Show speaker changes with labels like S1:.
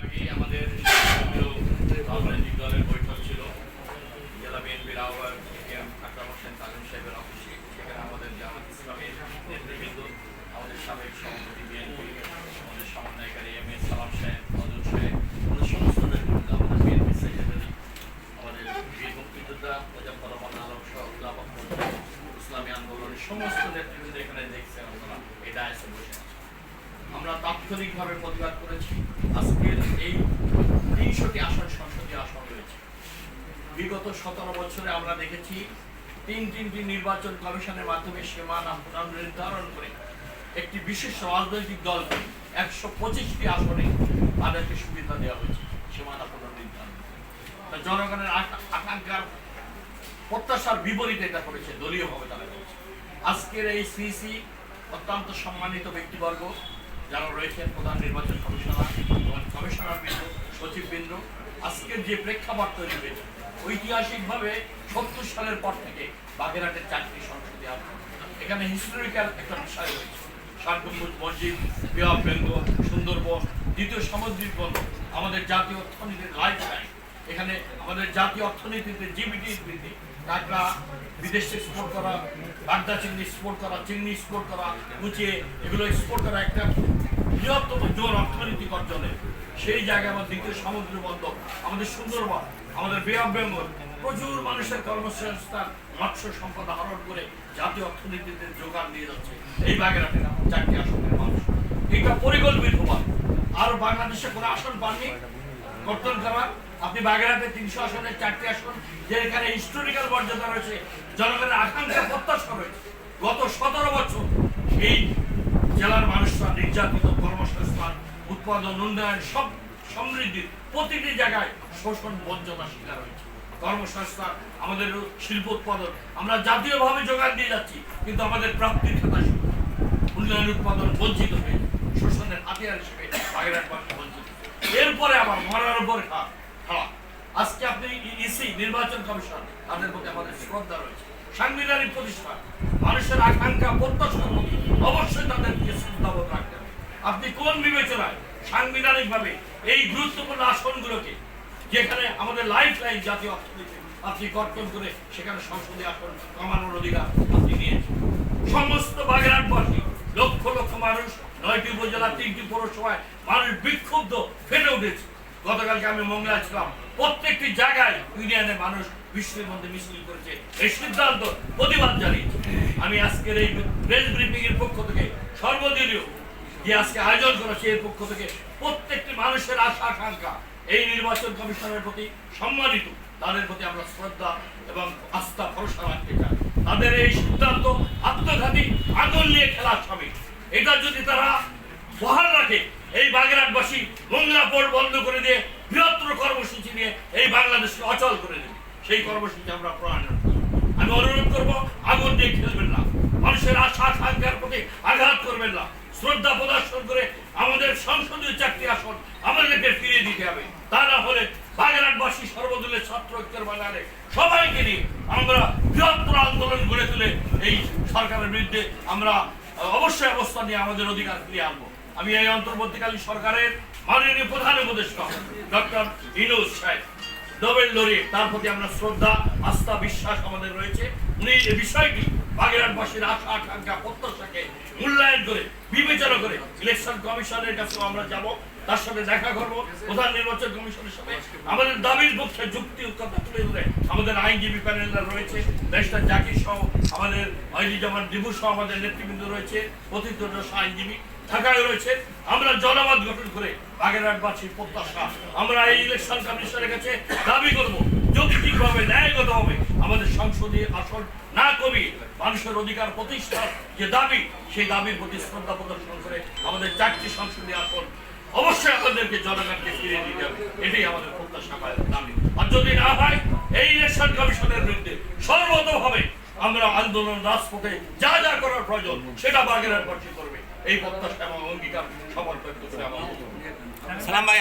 S1: আগে আমাদের দলের বৈঠক ছিল জেলা বিএনপির আহ্বায়ক আমরা তাৎক্ষণিকভাবে প্রতিবাদ করেছি। আজকের এই তিনশোটি আসন সংসদীয় আসন রয়েছে। বিগত সতেরো বছরে আমরা দেখেছি তিন তিনটি নির্বাচন কমিশনের মাধ্যমে সীমানা পুনর্নির্ধারণ করে একটি বিশেষ রাজনৈতিক দলকে একশো পঁচিশটি আসনে তাদেরকে সুবিধা দেওয়া হয়েছে সীমানা পুনর্নির্ধারণ জনগণের আকা- আকাঙ্ক্ষার প্রত্যাশার বিপরীতে এটা করেছে, দলীয়ভাবে তারা করেছে। আজকের এই সিসি অত্যন্ত সম্মানিত ব্যক্তিবর্গ যারা রয়েছেন প্রধান নির্বাচন কমিশনার কমিশনার বৃন্দ সচিববৃন্দ আজকের যে প্রেক্ষাপট তৈরি হয়েছে, ঐতিহাসিকভাবে সত্তর সালের পর থেকে বাগেরহাটের চাকরি সংসদে আসবে এখানে হিস্টোরিক্যাল একটা বিষয় রয়েছে। ষাট গম্বুজ মসজিদ বিহার বেঙ্গল সুন্দরবন, দ্বিতীয় সামুদ্রিক বন্ধ আমাদের জাতীয় অর্থনীতির লাইফ লাইন এখানে আমাদের জাতীয় অর্থনীতিতে জিবিটি বৃদ্ধি কাঁকড়া বিদেশে এক্সপোর্ট করা, বাগদা চিংড়ি এক্সপোর্ট করা, চিংড়ি এক্সপোর্ট করা কুচিয়ে এগুলো এক্সপোর্ট করা একটা বৃহত্তম জোর অর্থনৈতিক অর্জনের। সেই জায়গায় আমার দ্বিতীয় সমুদ্র বন্দর, আমাদের সুন্দরবন, আমাদের বে বেঙ্গল। প্রচুর মানুষের কর্মসংস্থান, মৎস্য সম্পদ আহরণ করে জাতীয় অর্থনীতিতে যোগান দিয়ে যাচ্ছে। এই বাগেরহাটের চারটি আসনের মানুষ। এটা পরিকল্পিত আর বাংলাদেশে কোনো আসন পাননি। কর্তন করা? আপনি বাগেরহাটে তিনশো আসনের চারটি আসন যে এখানে হিস্টোরিক্যাল মর্যাদা রয়েছে, জনগণের আকাঙ্ক্ষা প্রত্যাশা রয়েছে। গত সতেরো বছর এই জেলার মানুষরা, নির্যাতিত, কর্মসংস্থান, উৎপাদন, উন্নয়ন, সব সমৃদ্ধির প্রতিটি জায়গায় শোষণ বঞ্চনার শিকার হয়েছে। কর্মসংস্থান, আমাদের শিল্প উৎপাদন, আমরা জাতীয়ভাবে যোগান দিয়ে যাচ্ছি, কিন্তু আমাদের প্রাপ্তির খাতা শুরু উন্নয়ন, উৎপাদন বঞ্চিত হয়ে, শোষণের হাতিয়ার হিসেবে বাগেরহাটবাসী বঞ্চিত এরপরে আবার মরার উপর খা- আজকে আপনি ইসি, নির্বাচন কমিশন, তাদের প্রতি আমাদের শ্রদ্ধা রয়েছে। সাংবিধানিক প্রতিষ্ঠান, মানুষের আকাঙ্ক্ষা প্রত্যাশার প্রতি অবশ্যই তাদেরকে শ্রদ্ধাবোধ রাখতে হবে। আপনি কোন বিবেচনায় সাংবিধানিক ভাবে এই গুরুত্বপূর্ণ আসনগুলোকে, যেখানে আমাদের লাইফ লাইন জাতীয় অর্থনীতি আপনি কর্তন করে সেখানে সংসদীয় আসন কমানোর অধিকার আপনি নিয়েছেন। সমস্ত বাগেরহাটবাসী লক্ষ লক্ষ মানুষ, নয়টি উপজেলা, তিনটি পৌরসভায় মানুষ বিক্ষুব্ধ, ফেটে উঠেছে। গতকালকে আমি মংলায় ছিলাম প্রত্যেকটি জায়গায় ইউনিয়নে মানুষ বিশ্বের মধ্যে মিছিল করেছে। এই সিদ্ধান্ত প্রতিবাদ জানিয়েছে। আমি আজকের এই প্রেস ব্রিফিং এর পক্ষ থেকে সর্বদলীয় যে আজকে আয়োজন করেছে এর পক্ষ থেকে প্রত্যেকটি মানুষের আশা, আকাঙ্ক্ষা, এই নির্বাচন কমিশনের প্রতি সম্মানিত। তাদের প্রতি আমরা শ্রদ্ধা এবং আস্থা, ভরসা রাখতে চাই। তাদের এই সিদ্ধান্ত আত্মঘাতী আগুন নিয়ে খেলার ছবি এটা যদি তারা বহাল রাখে এই বাগেরহাটবাসী নোংরা পোর্ট বন্ধ করে দিয়ে বৃহত্তর কর্মসূচি নিয়ে এই বাংলাদেশকে অচল করে দেবে। সেই কর্মসূচি আমরা প্রণয়ন আমি অনুরোধ করব, আগুন দিয়ে খেলবেন না। মানুষের আশা, আকাঙ্ক্ষার প্রতি আঘাত করবেন না। শ্রদ্ধা প্রদর্শন করে আমাদের সংসদীয় চাকরি আসন আমাদেরকে ফিরিয়ে দিতে হবে। তা না হলে বাগেরহাটবাসী সর্বদলের ছাত্র ঐক্যের বাজারে সবাইকে নিয়ে আমরা বৃহত্তর আন্দোলন গড়ে তুলে এই সরকারের বিরুদ্ধে আমরা অবশ্যই অবস্থান নিয়ে আমাদের অধিকার ফিরিয়ে আনব। আমি এই অন্তর্বর্তীকালীন সরকারের মাননীয় প্রধান উপদেষ্টা, ডক্টর ইনুস সাহেব। নোবেল লরিয়ে তার প্রতি আমরা শ্রদ্ধা, আস্থা, বিশ্বাস আমাদের রয়েছে। উনি এই বিষয়টি বাগেরহাটবাসীর আশা, আকাঙ্ক্ষা, প্রত্যাশাকে মূল্যায়ন করে, বিবেচনা করে ইলেকশন কমিশনের কাছেও আমরা যাব। তার সাথে দেখা করব। প্রধান নির্বাচন কমিশনের সাথে আমাদের দাবির পক্ষে যুক্তি কথা তুলে ধরে আমাদের আইনজীবী প্যানেলরা রয়েছে। ব্যারিস্টার জাকির সহ আমাদের আইনি জামান দিবু সহ আমাদের নেতৃবৃন্দ রয়েছে। প্রতিদ্বন্দ্ব আইনজীবী। ঢাকায় রয়েছে। আমরা জনমত গঠন করে বাগেরহাটবাসীর প্রত্যাশা। আমরা এই ইলেকশন কমিশনের কাছে দাবি করব যৌক্তিকভাবে ন্যায়গতভাবে আমাদের সংসদীয় আসন না কমিয়ে মানুষের অধিকার প্রতিষ্ঠার যে দাবি, সেই দাবির প্রতি শ্রদ্ধা প্রদর্শন করে আমাদের চারটি সংসদীয় আসন অবশ্যই আমাদেরকে জনগণকে ফিরিয়ে দিতে হবে। এটাই আমাদের প্রত্যাশা বা দাবি। আর যদি না হয়, এই ইলেকশন কমিশনের বিরুদ্ধে সর্বতভাবে আমরা আন্দোলন, রাজপথে যা যা করার প্রয়োজন, সেটা বাগেরহাট করবে। এই প্রত্যাশা এবং অঙ্গীকার সমর্পণ করছে আমার
S2: সালাম ভাই।